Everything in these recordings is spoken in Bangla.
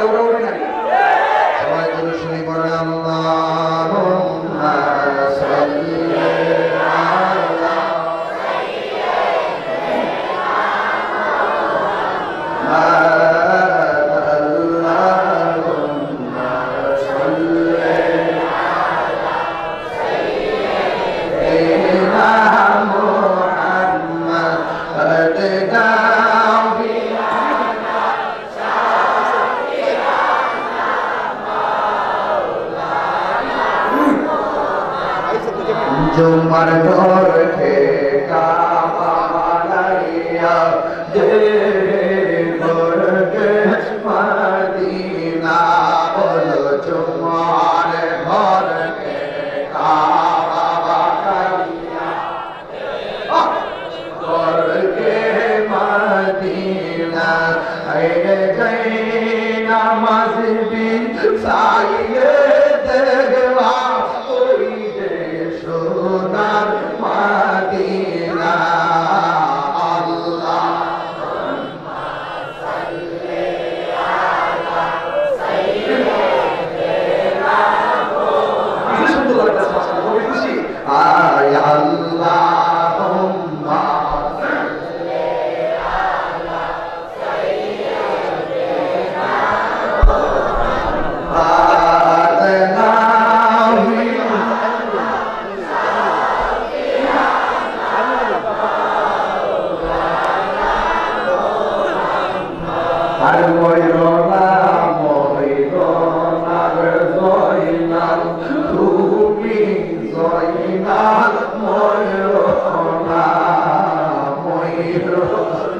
एउटा মোর ঠিকানা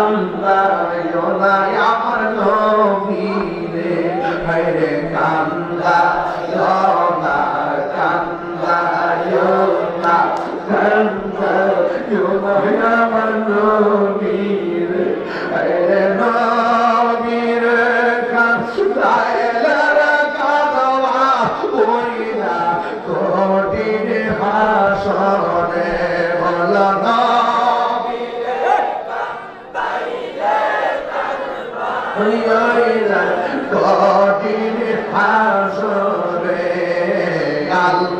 um, হাসরে আল্লাহ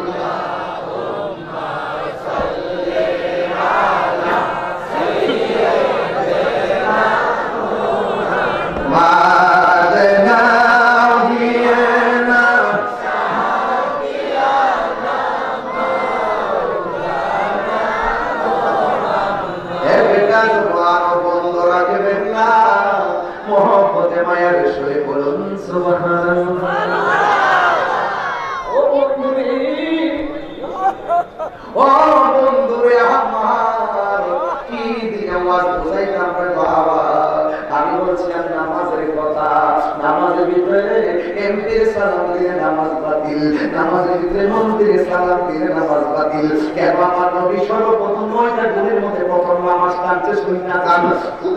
ভিতরে সালাম দিলে নামাজ বাতিল, নামাজের ভিতরে মন্দিরে সালাম দিলে নামাজ বাতিল। কেন আমার নবী সর্বপ্রথম নয়টা গুণের মধ্যে প্রথম নামাজ কাটছে শুনি না জান?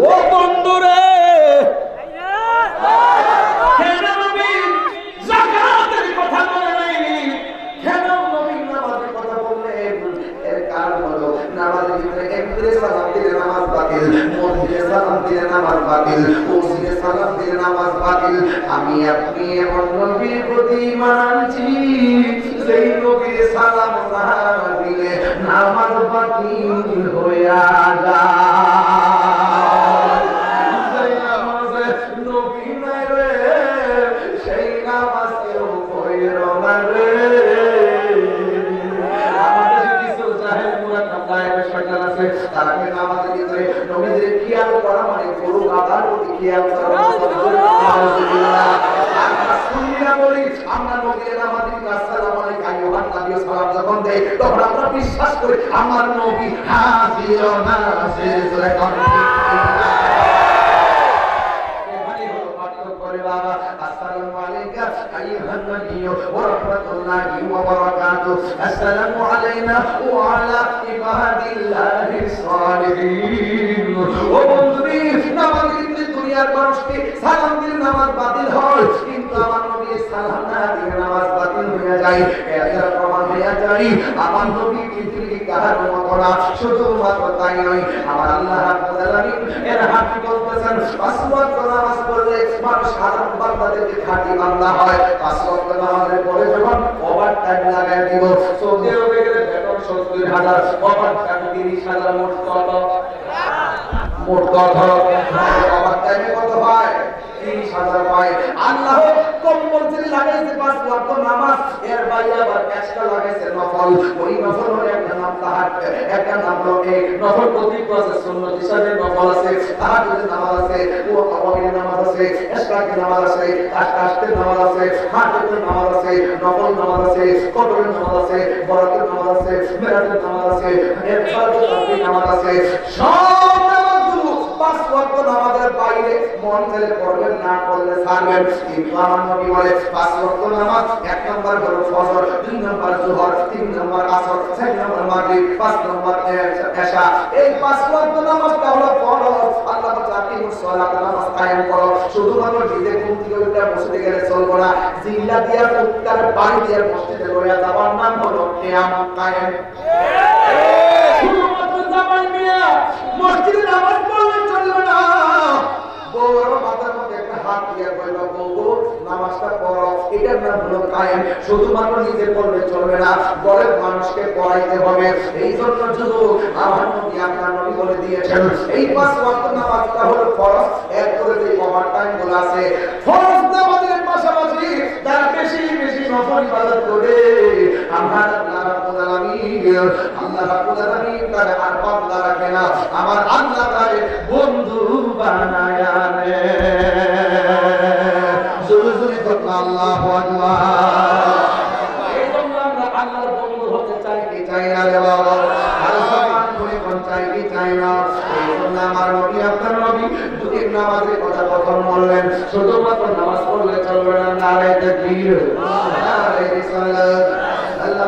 ও বন্ধুর! নবীর প্রতি মানছি সেই নবীর সালাম না দিলে নামাজ বাতিল হইয়া যায়। নবী নাই রে, সেই নামাজ কেউ ভিতরে নবীদের খেয়াল করা মানে গরু গাধার প্রতি খেয়াল করা নাউজুবিল্লাহ। আমরা সুন্নিরা বলি, আমরা নবীর আমাদের আসসালামু আলাইকুম আইয়ুহান নবী দেই তখন আমরা বিশ্বাস করি আমার নবী হাজির নাজির জোরে কোন এখানে হলো পার্থক্য রে বাবা। আসসালামু আলাইকা আইয়ুহান নবী ওয়া রাহমাতুল্লাহি ওয়া বারাকাতুহু। আসসালামু আলাইনা ওয়া আলা ইবাদিল্লাহিস সালিহিন। ও বন্ধুরে, নামাজ দিলে দুনিয়ার মানুষকে সালাম দিলে আমার যায় আমার নবী পৃথিবীর কাহার মতো শুধুমাত্র তাই নয়, আমার আল্লাহ এর হাতি বলতেছেন, পাঁচ ওয়াক্ত নামাজ পড়লে মানুষ সাধারণ বান্দাদেরকে খাঁটি বান্দা হয়। পাঁচ ওয়াক্ত নামাজের পরে যখন ওভার টাইম লাগাই দিব সৌদি আরবে গেলে বেতন সত্তর হাজার, ওভার টাইম তিরিশ হাজার, মোট কত? মোট কত? ওভার টাইমে কত হয়? তিরিশ হাজার পায় আল্লাহ লাগাইছে নামাজ আছে, সুন্নত নামাজ আছে ও নামাজ আছে এসরাকের নামাজ আছে নামাজ আছে নামাজ আছে নামাজ নামাজ নামাজ নামাজ নামাজ পাঁচ বাইরে মন চাইলে পড়বেন, না পড়লে ছাড়বেন। কিন্তু আমার নবী বলে, পাঁচ ওয়াক্ত নামাজ, এক নম্বর হলো ফজর, দুই নম্বর জোহর, তিন নম্বর আসর, চার নম্বর মাগরিব, পাঁচ নম্বর এশা। এই পাঁচ ওয়াক্ত নামাজটা হলো ফরজ। আল্লাহ আপনি মুসল্লাত নামাজ কায়েম করো। শুধুমাত্র নিজে থেকে উঠে মসজিদে গেলে চলবো না। জিল্লা দিয়া উত্তর বাড়ি দিয়া মসজিদে লইয়া যাওয়ার নাম হলো কিয়ামত কায়েম। শুধুমাত্র জামাই মিয়া, মসজিদে নামাজ বউর মাথার মধ্যে একটা হাত দিয়ে বলবা বউ নামাজটা পড়ো। এটার নাম হলো কায়েম। শুধুমাত্র নিজে পড়লে চলবে না। বড় মানুষকে পড়াইতে হবে। এই জন্য শুধু আমার নবী আপনার নবী বলে দিয়েছেন, এই পাঁচ ওয়াক্ত নামাজটা হলো ফরজ। এরপরে যে ওভার টাইমগুলো আছে, ফরজ নামাজের পাশাপাশি তার বেশি বেশি নফল ইবাদত করে আমরা আল্লাহ রাব্বুল আলামিন তার আর বান্দা রাখে না। আমার আল্লাহ তারে বন্ধু বানায়া রে জোরে জোরে বলুন আল্লাহু আকবার। এই জন্য আমরা আল্লাহর বন্ধু হতে চাই। কি চাই না রে বাবা? আর সমান করে কোন চাই কি চাই না? এই জন্য আমার নবী আপনার নবী দুই নামাজের কথা প্রথম বললেন। শুধুমাত্র নামাজ পড়লে চলবে না নারে তাকবীর। নারে রিসালাত। আল্লাহ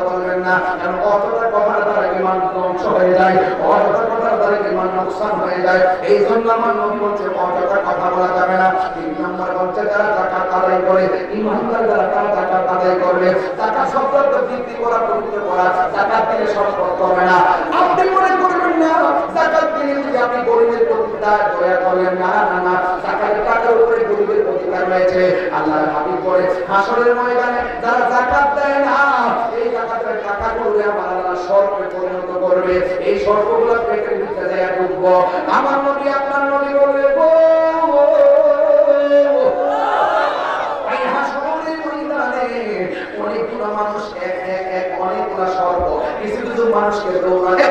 না কারণ অযথা কথার দ্বারা ইমান ধ্বংস হয়ে যায়, অযথা কথার দ্বারা ইমান নোকসান হয়ে যায় এই জন্য আমার নবী বলছে, অযথা কথা বলা যাবে না। তিন নম্বর বলছে, যারা জাকাত আদায় করে ইমানদার যারা তারা জাকাত আদায় করবে জাকাত শব্দটা বৃদ্ধি করা, পবিত্র করা জাকাত দিলে সম্পর্ক হবে না। আপনি মনে করবেন না জাকাত দিলে যদি আপনি গরিবের প্রতি দয়া করলেন না না না জাকাতের টাকার উপরে গরিবের অধিকার রয়েছে। আল্লাহর হাবিব বলে, হাসরের ময়দানে যারা জাকাত দেয় না সর্বে পরিণত করবে এই সর্বগুলা পেটের ভিতরে দেয়া ঢুকব আমার নবী আপনার নবী বলবে মানুষ এক এক এক অনেকগুলা সর্ব কিছু কিছু মানুষকে দৌড়ানো